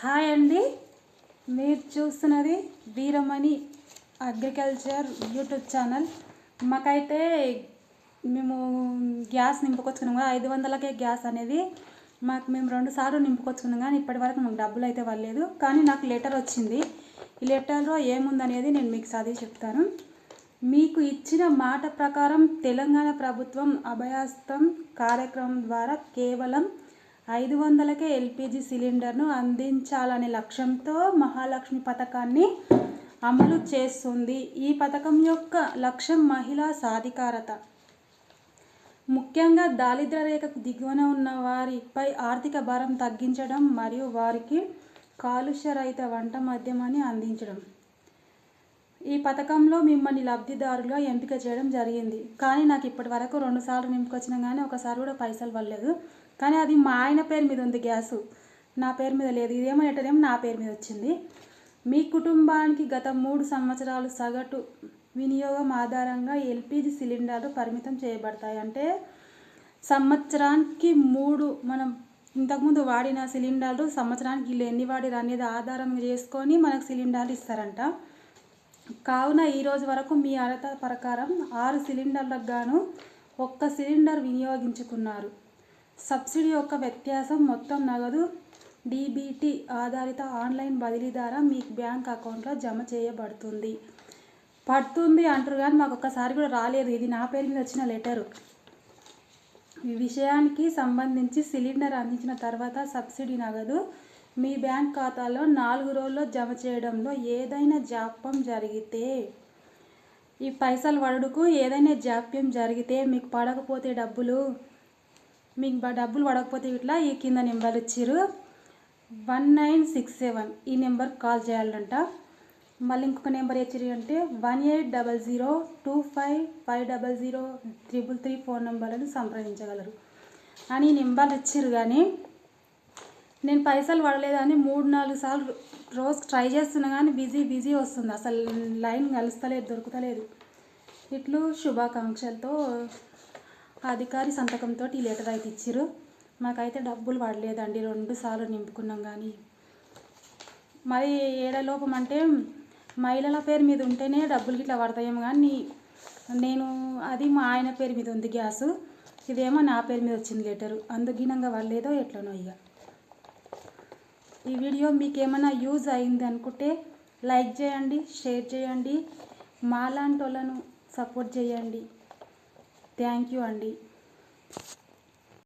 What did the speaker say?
Hi అండి. మీరు చూస్తున్నది వీరమణి అగ్రికల్చర్ యూట్యూబ్ ఛానల్. మాకైతే మేము గ్యాస్ నింపుకొచ్చుకున్నాము కదా ఐదు వందలకే గ్యాస్ అనేది మాకు మేము రెండు సార్లు నింపుకొచ్చుకున్నాం కానీ ఇప్పటి వరకు మాకు డబ్బులు అయితే వాళ్ళలేదు కానీ నాకు లెటర్ వచ్చింది. ఈ లెటర్లో ఏముందనేది నేను మీకు చదివి చెప్తాను. మీకు ఇచ్చిన మాట ప్రకారం తెలంగాణ ప్రభుత్వం అభయాస్తం కార్యక్రమం ద్వారా కేవలం ఐదు వందలకే ఎల్పిజి సిలిండర్ను అందించాలనే లక్ష్యంతో మహాలక్ష్మి పథకాన్ని అమలు చేస్తుంది. ఈ పథకం యొక్క లక్ష్యం మహిళా సాధికారత. ముఖ్యంగా దారిద్ర రేఖకు దిగువన ఉన్న వారిపై ఆర్థిక భారం తగ్గించడం మరియు వారికి కాలుష్య రహిత వంట మద్యమాన్ని అందించడం. ఈ పథకంలో మిమ్మల్ని లబ్ధిదారులుగా ఎంపిక చేయడం జరిగింది. కానీ నాకు ఇప్పటి వరకు రెండుసార్లు నింపుకొచ్చినా కానీ ఒకసారి కూడా పైసలు పడలేదు. కానీ అది మా ఆయన పేరు మీద ఉంది గ్యాసు. నా పేరు మీద లేదు. ఇదేమో ఎటదేమో నా పేరు మీద వచ్చింది. మీ కుటుంబానికి గత మూడు సంవత్సరాలు సగటు వినియోగం ఆధారంగా ఎల్పిజి సిలిండర్లు పరిమితం చేయబడతాయి. అంటే సంవత్సరానికి మూడు మనం ఇంతకుముందు వాడిన సిలిండర్లు సంవత్సరానికి వీళ్ళు ఎన్ని వాడిరు అనేది ఆధారం చేసుకొని మనకు సిలిండర్లు ఇస్తారంట. కావున ఈరోజు వరకు మీ అర్హత ప్రకారం ఆరు సిలిండర్లకు గాను ఒక్క సిలిండర్ వినియోగించుకున్నారు. సబ్సిడీ యొక్క వ్యత్యాసం మొత్తం నగదు డీబీటీ ఆధారిత ఆన్లైన్ బదిలీ ద్వారా మీ బ్యాంక్ అకౌంట్లో జమ చేయబడుతుంది. పడుతుంది అంటారు కానీ మాకు ఒక్కసారి కూడా రాలేదు. ఇది నా పేరు మీద వచ్చిన లెటరు. ఈ విషయానికి సంబంధించి సిలిండర్ అందించిన తర్వాత సబ్సిడీ నగదు మీ బ్యాంక్ ఖాతాలో నాలుగు రోజుల్లో జమ చేయడంలో ఏదైనా జాప్యం జరిగితే ఈ పైసలు పడుకు ఏదైనా జాప్యం జరిగితే మీకు పడకపోతే డబ్బులు మీకు డబ్బులు పడకపోతే ఇట్లా ఈ కింద నెంబర్ ఇచ్చారు వన్ నైన్ సిక్స్ సెవెన్ ఈ నెంబర్కి కాల్ చేయాలంట. మళ్ళీ ఇంకొక నెంబర్ ఇచ్చిర్రు అంటే one eight double zero two five five double zero triple three phone నెంబర్లను సంప్రదించగలరు. అని ఈ నెంబర్లు ఇచ్చారు కానీ నేను పైసలు పడలేదని మూడు నాలుగు సార్లు రోజు ట్రై చేస్తున్నా కానీ బిజీ బిజీ వస్తుంది. అసలు లైన్ కలుస్తలేదు దొరుకుతలేదు. ఇట్లు శుభాకాంక్షలతో అధికారి సంతకంతో ఈ లెటర్ అయితే ఇచ్చిర్రు. మాకైతే డబ్బులు పడలేదండి. రెండు సార్లు నింపుకున్నాం కానీ. మరి ఏడలోపం అంటే మహిళల పేరు మీద ఉంటేనే డబ్బులు గిట్లా పడతాయేమో కానీ నేను అది మా ఆయన పేరు మీద ఉంది గ్యాసు. ఇదేమో నా పేరు మీద వచ్చింది లెటరు. అందుగినంగా పడలేదో ఎట్లనో ఇక ఈ వీడియో మీకు ఏమైనా యూజ్ అయింది అనుకుంటే లైక్ చేయండి షేర్ చేయండి. మాలాంటి వాళ్ళను సపోర్ట్ చేయండి. థ్యాంక్ యూ అండి.